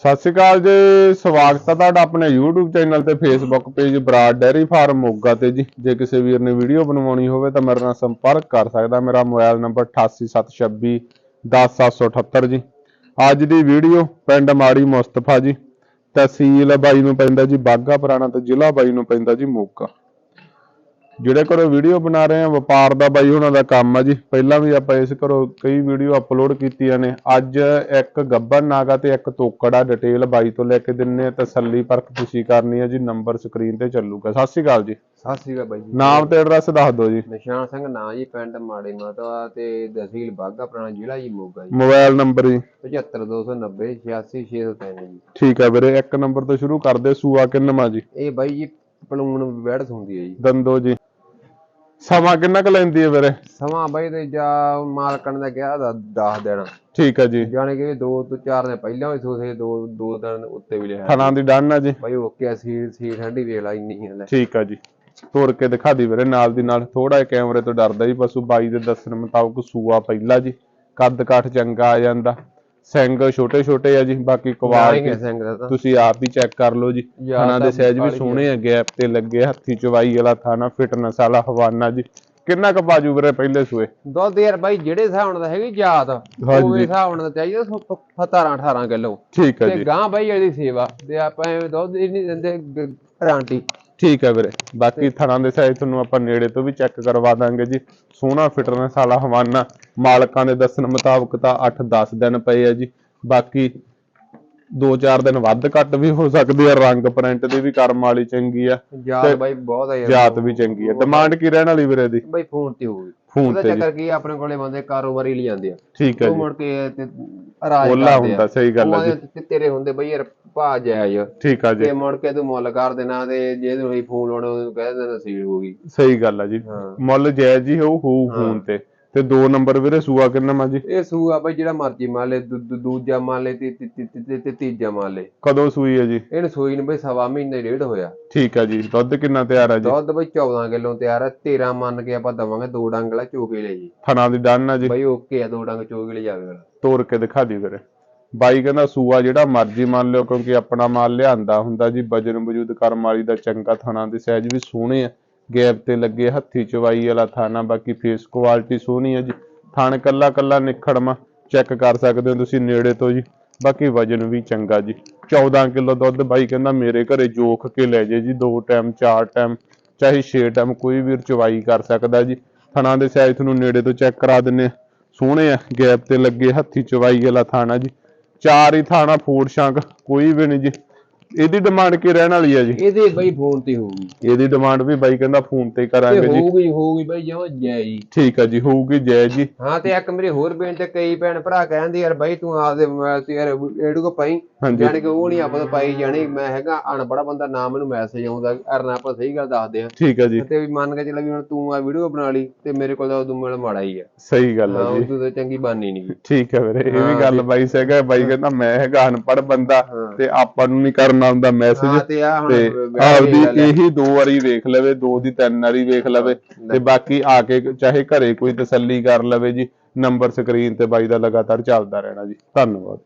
ਸਤਿ ਸ਼੍ਰੀ ਅਕਾਲ ਜੀ, ਸਵਾਗਤ ਹੈ ਤੁਹਾਡਾ ਆਪਣੇ YouTube ਚੈਨਲ ਤੇ Facebook page Brar dairy farm Moga ਤੇ ਜੀ। ਜੇ ਕਿਸੇ ਵੀਰ ਨੇ ਵੀਡੀਓ ਬਣਵਾਉਣੀ ਹੋਵੇ ਤਾਂ ਮੇਰੇ ਨਾਲ ਸੰਪਰਕ ਕਰ ਸਕਦਾ। ਮੇਰਾ ਮੋਬਾਈਲ ਨੰਬਰ 8876 10778 ਜੀ। ਅੱਜ ਦੀ ਵੀਡੀਓ ਪਿੰਡ ਮਾੜੀ ਮੁਸਤਫਾ ਜੀ, ਤਹਿਸੀਲ ਬਾਈ ਨੂੰ ਪੈਂਦਾ ਜੀ ਬਾਗਾ ਪੁਰਾਣਾ ਤੇ ਜ਼ਿਲ੍ਹਾ ਬਾਈ ਨੂੰ ਪੈਂਦਾ ਜੀ, ਮੋਗਾ। ਜਿਹੜੇ ਘਰੋਂ ਵੀਡੀਓ ਬਣਾ ਰਹੇ ਆ ਵਪਾਰ ਦਾ ਬਾਈ ਉਹਨਾਂ ਦਾ ਕੰਮ ਆ ਜੀ। ਪਹਿਲਾਂ ਵੀ ਆਪਾਂ ਇਸ ਘਰੋਂ ਕਈ ਵੀਡੀਓ ਅਪਲੋਡ ਕੀਤੀਆਂ ਨੇ। ਅੱਜ ਇੱਕ ਗੱਬਨ ਨਾਗਾ ਤੇ ਇੱਕ ਤੋਕੜਾ ਡਿਟੇਲ ਬਾਈ ਤੋਂ ਲੈ ਕੇ ਦਿੰਨੇ ਆ ਤਸੱਲੀ ਪਰਖ ਤੁਸੀਂ ਕਰਨੀ ਹੈ ਜੀ। ਨੰਬਰ ਸਕਰੀਨ ਤੇ ਚੱਲੂਗਾ। ਸਤਿ ਸ਼੍ਰੀ ਅਕਾਲ ਜੀ। ਸਤਿ ਸ੍ਰੀ ਅਕਾਲ ਬਾਈ ਜੀ। ਨਾਮ ਤੇ ਐਡਰੈਸ ਦੱਸ ਦਿਓ ਜੀ। ਨਿਸ਼ਾਨ ਸਿੰਘ ਨਾਂ ਜੀ ਪਿੰਡ ਮਾੜੇ ਮਾਤਾ ਤੇ ਤਹਿਸੀਲ ਬਾਗਾ ਪੁਰਾਣਾ ਜ਼ਿਲ੍ਹਾ ਜੀ ਮੋਗਾ ਜੀ। ਮੋਬਾਈਲ ਨੰਬਰ ਜੀ। 75290 86603 ਜੀ। ਠੀਕ ਹੈ ਵੀਰੇ ਇੱਕ ਨੰਬਰ ਤੋਂ ਸ਼ੁਰੂ ਕਰਦੇ ਸੂਆ ਕਿੰਨਵਾਂ ਜੀ? ਇਹ ਬਾਈ ਜੀ ਪਲੂਣ ਵੈੜਸ ਹੁੰਦੀ ਹੈ ਜੀ। ਦੰਦੋ ਜੀ। ਸਮਾਂ ਕਿੰਨਾ ਕੁ ਲੈਂਦੀ ਹੈ ਵੀਰੇ? ਸਮਾਂ ਬਾਈ ਤੇ ਜਾ ਮਾਲਕਣ ਦਾ ਕਿਹਾ ਦਾ 10 ਦਿਨ। ਠੀਕ ਹੈ ਜੀ। ਜਾਣੇ ਕਿ ਦੋ ਤੋਂ ਚਾਰ ਦਿਨ ਪਹਿਲਾਂ ਵੀ ਸੋਸੇ ਦੋ ਦੋ ਦਿਨ ਉੱਤੇ ਵੀ ਲਿਆ। ਥਣਾ ਦੀ ਡਨ ਆ ਜੀ। ਬਾਈ ਓਕੇ ਸੀ ਸੀ ਠੰਡੀ ਵੇਖ ਲਾ ਇੰਨੀ ਹੈ ਠੀਕ ਆ ਜੀ। ਤੋੜ ਕੇ ਦਿਖਾ ਦੀ ਵੀਰੇ ਨਾਲ ਦੀ ਨਾਲ। ਥੋੜਾ ਜਿਹਾ ਕੈਮਰੇ ਤੋਂ ਡਰਦਾ ਜੀ ਪਸ਼ੂ ਬਾਈ ਦੇ ਦੱਸਣ ਮੁਤਾਬਕ ਸੂਆ ਪਹਿਲਾ ਜੀ। ਕੱਦ ਕਾਠ ਚੰਗਾ ਆ ਜਾਂਦਾ। ਸਿੰਘ ਛੋਟੇ ਛੋਟੇ ਆ ਜੀ ਬਾਕੀ ਕੁਵਾਰ ਸਿੰਘ ਦਾ ਤਾਂ? ਤੁਸੀਂ ਆਪ ਹੀ ਚੈੱਕ ਕਰ ਲਓ ਜੀ। ਥਾਣਾ ਦੇ ਤਾਂ ਸਾਈਜ਼ ਵੀ ਸੋਹਣੇ ਆ ਗੈਪ ਤੇ ਲੱਗੇ ਹੱਥੀ ਚਵਾਈ ਵਾਲਾ ਥਾਣਾ ਫਿਟਨੈਸ ਵਾਲਾ ਹਵਾਨਾ ਜੀ। ਕਿੰਨਾ ਕੁ ਬਾਜੂ ਵੀਰੇ ਪਹਿਲੇ ਸੂਏ? ਦੁੱਧ ਯਾਰ ਬਾਈ ਜਿਹੜੇ ਹਿਸਾਬ ਦਾ ਹੈਗੀ ਜਾਤ ਹਾਂਜੀ। ਉਹ ਹਿਸਾਬ ਨਾਲ ਚਾਹੀਦਾ 17 18 ਕਿਲੋ। ਠੀਕ ਤੇ ਜੀ। ਗਾਂ ਬਾਈ ਇਹਦੀ ਸੇਵਾ ਤੇ ਆਪਾਂ ਐਵੇਂ ਦੁੱਧ ਹੀ ਨਹੀਂ ਦਿੰਦੇ ਗਾਰੰਟੀ। ਠੀਕ ਹੈ ਵੀਰੇ। ਬਾਕੀ ਥਣਾ ਦੇ ਸਾਈਜ਼ ਤੁਹਾਨੂੰ ਆਪਾਂ ਨੇੜੇ ਤੋਂ ਵੀ ਚੈੱਕ ਕਰਵਾ ਦਾਂਗੇ ਜੀ। ਸੋਹਣਾ ਫਿਟਨੈਸ ਵਾਲਾ ਹਵਾਨਾ। ਮਾਲਕਾਂ ਦੇ ਦੱਸਣ ਮੁਤਾਬਕ ਤਾਂ 8-10 ਦਿਨ ਪਏ ਆ ਜੀ। ਬਾਕੀ 2-4 ਦਿਨ ਵੱਧ ਘੱਟ ਵੀ ਹੋ ਸਕਦੇ ਆ ਰੰਗ ਪ੍ਰਿੰਟ ਦੀ ਵੀ ਕਰਮ ਵਾਲੀ ਚੰਗੀ ਆ ਜਾਤ ਬਾਈ ਬਹੁਤ ਆ ਯਾਰ ਜਾਤ ਵੀ ਚੰਗੀ ਆ। ਡਿਮਾਂਡ ਕੀ ਰਹਿਣ ਵਾਲੀ ਵੀਰੇ ਦੀ? ਬਾਈ ਫੋਨ ਤੇ ਹੋਊਗੀ। ਫੋਨ ਤੇ ਚੱਕਰ ਕੀ ਆ, ਆਪਣੇ ਕੋਲੇ ਬੰਦੇ ਕਾਰੋਬਾਰੀ ਲਈ ਜਾਂਦੇ ਆ। ਠੀਕ ਹੈ ਜੀ। ਮੁੜ ਕੇ ਤੇ ਰਾਜ ਕਰਦੇ ਹੁੰਦਾ ਆ ਸਹੀ ਗੱਲ ਆ ਜੀ। ਤੇਰੇ ਹੁੰਦੇ ਬਈ ਯਾਰ ਭਾ ਜਾਇਜ਼ ਠੀਕ ਆ ਜੀ। ਤੇ ਮੁੜ ਕੇ ਤੂੰ ਮੁੱਲ ਕਰ ਦੇਣਾ ਤੇ ਜੇ ਤੂੰ ਫੋਨ ਲਾਉਣਾ ਉਹਨੂੰ ਕਹਿ ਦੇਣਾ ਸੀਲ ਹੋ ਗਈ। ਸਹੀ ਗੱਲ ਆ ਜੀ। ਹਾਂ। ਮੁੱਲ ਜਾਇਜ਼ ਹੀ ਹੋਊ ਹੋਊ ਫੋਨ ਤੇ। ਤੇ ਦੋ ਨੰਬਰ ਵੀਰੇ ਸੂਆ ਕਿੰਨਾ ਮਾ ਜੀ? ਇਹ ਸੂਆ ਬਾਈ ਜਿਹੜਾ ਮਰਜ਼ੀ ਮੰਨ ਲੈ ਦੂਜਾ ਮੰਨ ਲੈ ਤੇ ਤੀਜਾ ਮੰਨ ਲੈ। ਕਦੋਂ ਸੂਈ ਹੈ ਜੀ? ਇਹਨੂੰ ਸੂਈ ਨੂੰ ਬਈ ਸਵਾ ਮਹੀਨੇ ਡੇਢ ਹੋਇਆ। ਠੀਕ ਆ ਜੀ ਦੁੱਧ ਕਿੰਨਾ ਤਿਆਰ ਆ ਜੀ? ਦੁੱਧ ਬਈ 14 ਕਿਲੋ ਤਿਆਰ ਹੈ 13 ਮੰਨ ਕੇ ਆਪਾਂ ਦਵਾਂਗੇ ਦੋ ਡੰਗਲਾ ਚੋਕੇ ਲੈ ਜੀ। ਥਣਾ ਦੀ ਡਨ ਆ ਜੀ। ਬਈ ਓਕੇ ਆ ਦੋ ਡੰਗ ਚੋਕੇ ਲੈ ਜਾਵੇ ਵਾਲਾ ਤੋੜ ਕੇ ਦਿਖਾ ਦੀ ਵੀਰੇ। ਬਾਈ ਕਹਿੰਦਾ ਸੂਆ ਜਿਹੜਾ ਮਰਜ਼ੀ ਮੰਨ ਲਿਓ ਕਿਉਂਕਿ ਆਪਣਾ ਮਾਲ ਲਿਆਂਦਾ ਹੁੰਦਾ ਜੀ ਵਜਨ ਵਜੂਦ ਕਰਮ ਵਾਲੀ ਦਾ ਚੰਗਾ ਥਣਾ ਦੇ ਸਾਈਜ਼ ਵੀ ਸੋਹਣੇ ਆ। ਗੈਪ ਤੇ ਲੱਗੇ, ਹੱਥੀ ਚਵਾਈ ਵਾਲਾ ਥਾਣਾ, ਬਾਕੀ ਫੇਸ ਕੁਆਲਿਟੀ ਸੋਹਣੀ ਹੈ ਜੀ। ਥਣ ਕੱਲਾ ਕੱਲਾ ਨਿਖੜਮਾ ਚੈੱਕ ਕਰ ਸਕਦੇ ਹੋ ਤੁਸੀਂ ਨੇੜੇ ਤੋਂ ਜੀ। ਬਾਕੀ ਵਜਨ ਵੀ ਚੰਗਾ ਜੀ। 14 ਕਿਲੋ ਦੁੱਧ ਬਾਈ ਕਹਿੰਦਾ ਮੇਰੇ ਘਰੇ ਜੋਖ ਕੇ ਲੈ ਜੇ ਜੀ, ਦੋ ਟਾਈਮ ਚਾਰ ਟਾਈਮ ਚਾਹੇ 6 ਟਾਈਮ ਕੋਈ ਵੀ ਚਵਾਈ ਕਰ ਸਕਦਾ ਜੀ। ਥਣਾ ਦੇ ਸਾਈਜ਼ ਤੁਹਾਨੂੰ ਨੇੜੇ ਤੋਂ ਚੈੱਕ ਕਰਾ ਦਿੰਨੇ ਸੋਹਣੇ ਆ ਗੈਪ ਤੇ ਲੱਗੇ, ਹੱਥੀ ਚਵਾਈ ਵਾਲਾ ਥਾਣਾ ਜੀ। ਚਾਰ ਹੀ ਥਾਣਾ ਫੂਡ ਸ਼ਾਂਕ ਕੋਈ ਵੀ ਨਹੀਂ ਜੀ। ਇਹਦੀ ਡਿਮਾਂਡ ਕੀ ਰਹਿਣ ਵਾਲੀ ਹੈ ਜੀ? ਇਹਦੇ ਬਈ ਫੋਨ ਤੇ ਹੋਊਗੀ। ਇਹਦੀ ਡਿਮਾਂਡ ਵੀ ਬਾਈ ਕਹਿੰਦਾ ਫੋਨ ਤੇ ਤੇ ਕਰਾਂਗੇ ਜੀ। ਹੋਊਗੀ ਹੋਊਗੀ ਬਈ ਜਿਵੇਂ ਜਾਈ ਠੀਕ ਹੈ ਜੀ ਹੋਊਗੀ ਜੈ ਜੀ। ਹਾਂ ਤੇ ਇੱਕ ਮੇਰੇ ਹੋਰ ਬੇਨ ਤੇ ਕਈ ਭੈਣ ਭਰਾ ਕਹਿੰਦੇ ਯਾਰ ਬਾਈ ਤੂੰ ਆਪਦੇ ਮੋਬਾਈਲ ਤੇ ਯਾਰ ਇਹੜੂ ਕੋ ਪਾਈ। ਹਾਂਜੀ। ਕੇ ਉਹ ਨਹੀਂ ਆਪਾਂ ਤੋਂ ਪਾਈ ਜਾਣੀ। ਮੈਂ ਹੈਗਾ ਅਨਪੜਾ ਬੰਦਾ ਨਾ ਮੈਨੂੰ ਮੈਸੇਜ ਆਉਂਦਾ। ਅਰਨਾ ਆਪਾਂ ਸਹੀ ਗੱਲ ਦੱਸਦੇ ਆ ਠੀਕ ਹੈ ਜੀ। ਤੇ ਵੀ ਮੰਨ ਕੇ ਚੱਲ ਵੀ ਹੁਣ ਤੂੰ ਆ ਵੀਡੀਓ ਬਣਾ ਲਈ ਤੇ ਮੇਰੇ ਕੋਲ ਤਾਂ ਉਦੋਂ ਮੇਲ ਮਾੜਾ ਹੀ ਆ। ਸਹੀ ਗੱਲ ਹਾਂ ਹੈ ਜੀ। ਉਦੋਂ ਤਾਂ ਚੰਗੀ ਬਾਨੀ ਨਹੀਂ ਠੀਕ ਹੈ ਵੀਰੇ ਇਹ ਵੀ ਗੱਲ ਬਾਈ ਸੀਗਾ ਬਾਈ ਕਹਿੰਦਾ ਮੈਂ ਹੈਗਾ ਅਨਪੜ ਬੰਦਾ। ਤੇ ਆਪਾਂ ਨੂੰ ਨਹੀਂ ਕਰਨਾ ਹੁੰਦਾ ਹਾਂ ਮੈਸੇਜ ਤੇ ਆ ਹੁਣ ਦੀ ਆਪਦੀ। ਇਹੀ ਦੋ ਵਾਰੀ ਵੇਖ ਲਵੇ ਦੋ ਦੀ ਤਿੰਨ ਵਾਰੀ ਵੇਖ ਲਵੇ ਤੇ ਬਾਕੀ ਆ ਕੇ ਚਾਹੇ ਘਰੇ ਕੋਈ ਤਸੱਲੀ ਕਰ ਲਵੇ ਜੀ ਨੰਬਰ ਸਕਰੀਨ ਤੇ ਬਾਈ ਦਾ ਲਗਾਤਾਰ ਚੱਲਦਾ ਰਹਿਣਾ ਜੀ। ਧੰਨਵਾਦ।